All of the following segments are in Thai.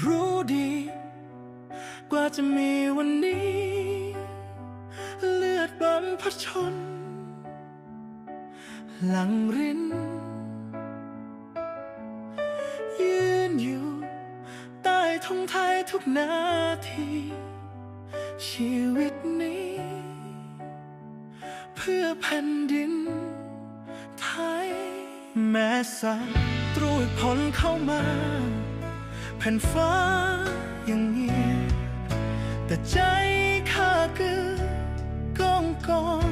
รู้ดี กว่าจะมีวันนี้ เลือดบรรพชน หลังรินยืนอยู่ใต้ธงไทยทุกนาที ชีวิตนี้ เพื่อแผ่นดินไทย แม้สัตรูอีกผลเข้ามา ผ่นฟ้ายังเงียบแต่ใจข้าคือกองกอง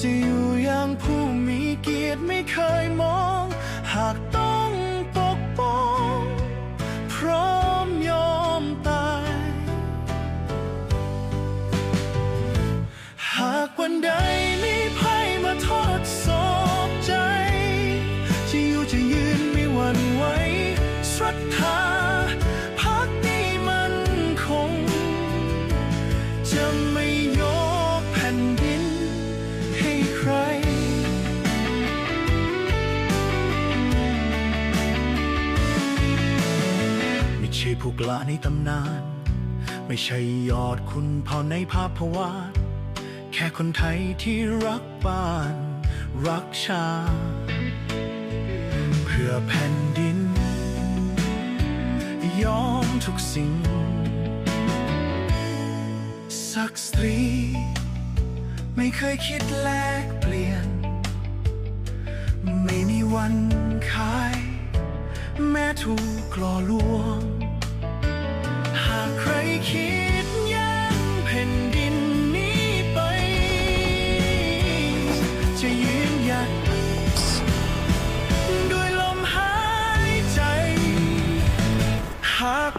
จะอยู่อย่างผู้มีเกียรติไม่เคยมอง หากต้องปกป้อง พร้อมยอมตาย หากวันใด ช่ผู้กล้าในตำนาน ไม่ใช่ยอดคุณเผ่าในภาพวาด แค่คนไทยที่รักบ้าน รักชา เพื่อแผ่นดิน ยอมทุกสิ่งศักดิ์ศรี ไม่เคยคิดแลกเปลี่ยน ไม่มีวันขาย แม้ถูกกล่อลวง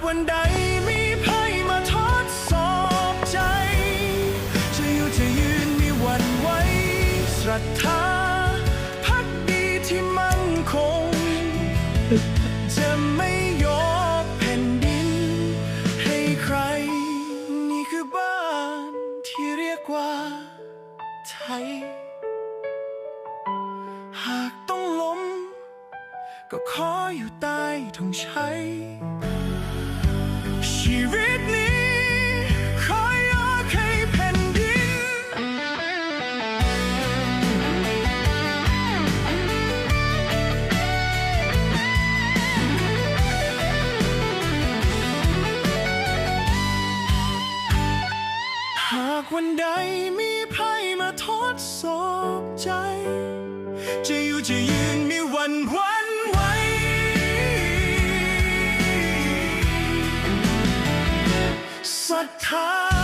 วันใดมีภัยมาทดสอบใจ จะอยู่จะยืนมีวันไหวศรัทธาพักดีที่มั่นคง จะไม่ยกแผ่นดิน ให้ใคร นี่คือบ้านที่เรียกว่าไทย หากต้องล้ม ก็ขออยู่ใต้ธงชัย ชีวิตนี้ขอยกให้แผ่นดิน หากวันใดมี ศรัทธา